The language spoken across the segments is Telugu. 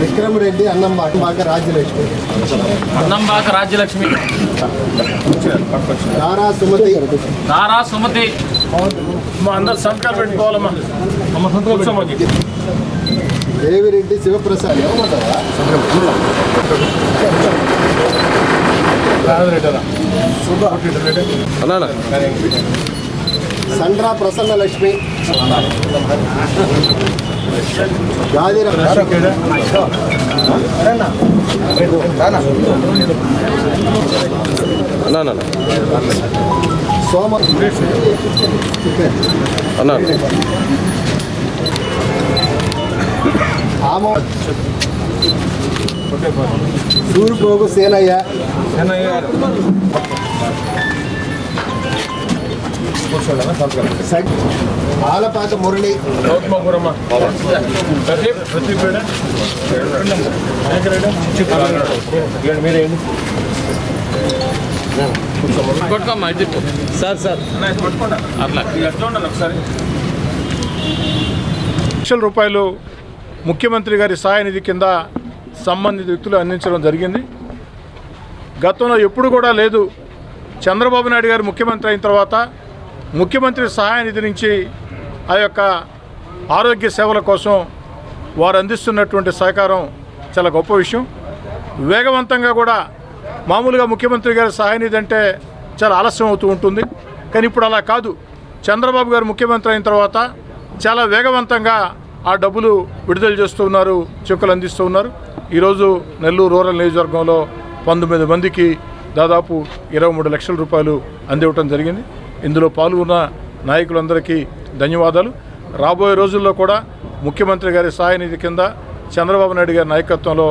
విక్రమ్ రెడ్డి అన్నం బాగా రాజ్యలక్ష్మి. అన్నంబాక రాజ్యలక్ష్మి. దారా సుమతి. దారా సుమతి. మా అందరు సంతకాలు పెట్టుకోవాలమ్మా. అమ్మ సంతకం కూర్చోమ్మా. దేవిరెడ్డి శివప్రసాద్. ఏమంటారా సండ్రా ప్రసన్న. లక్ష్మి గాదిర సోమ. ఆమో. సూర్పోగు సేనయ్య. సగ్- మీరేంటి కొట్టుకోమ్మా ఇది సార్ సార్. అట్లా. ఒకసారి. లక్షల రూపాయలు ముఖ్యమంత్రి గారి సహాయ నిధి కింద సంబంధిత వ్యక్తులు అందించడం జరిగింది. గతంలో ఎప్పుడు కూడా లేదు. చంద్రబాబు నాయుడు గారు ముఖ్యమంత్రి అయిన తర్వాత ముఖ్యమంత్రి సహాయ నిధి నుంచి ఆ యొక్క ఆరోగ్య సేవల కోసం వారు అందిస్తున్నటువంటి సహకారం చాలా గొప్ప విషయం. వేగవంతంగా కూడా మామూలుగా ముఖ్యమంత్రి గారి సహాయ నిధి అంటే చాలా ఆలస్యం అవుతూ ఉంటుంది. కానీ ఇప్పుడు అలా కాదు. చంద్రబాబు గారు ముఖ్యమంత్రి అయిన తర్వాత చాలా వేగవంతంగా ఆ డబ్బులు విడుదల చేస్తూ ఉన్నారు చెక్కులు అందిస్తూ ఉన్నారు. ఈరోజు నెల్లూరు రూరల్ నియోజకవర్గంలో పంతొమ్మిది మందికి దాదాపు ఇరవై మూడు లక్షల రూపాయలు అందివ్వటం జరిగింది. ఇందులో పాల్గొన్న నాయకులందరికీ ధన్యవాదాలు. రాబోయే రోజుల్లో కూడా ముఖ్యమంత్రి గారి సాయనిధి కింద చంద్రబాబు నాయుడు గారి నాయకత్వంలో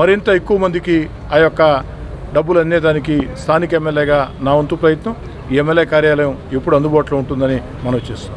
మరింత ఎక్కువ మందికి ఆ యొక్క డబ్బులు అందేదానికి స్థానిక ఎమ్మెల్యేగా నా వంతు ప్రయత్నం. ఈ ఎమ్మెల్యే కార్యాలయం ఎప్పుడు అందుబాటులో ఉంటుందని మనం చేస్తాం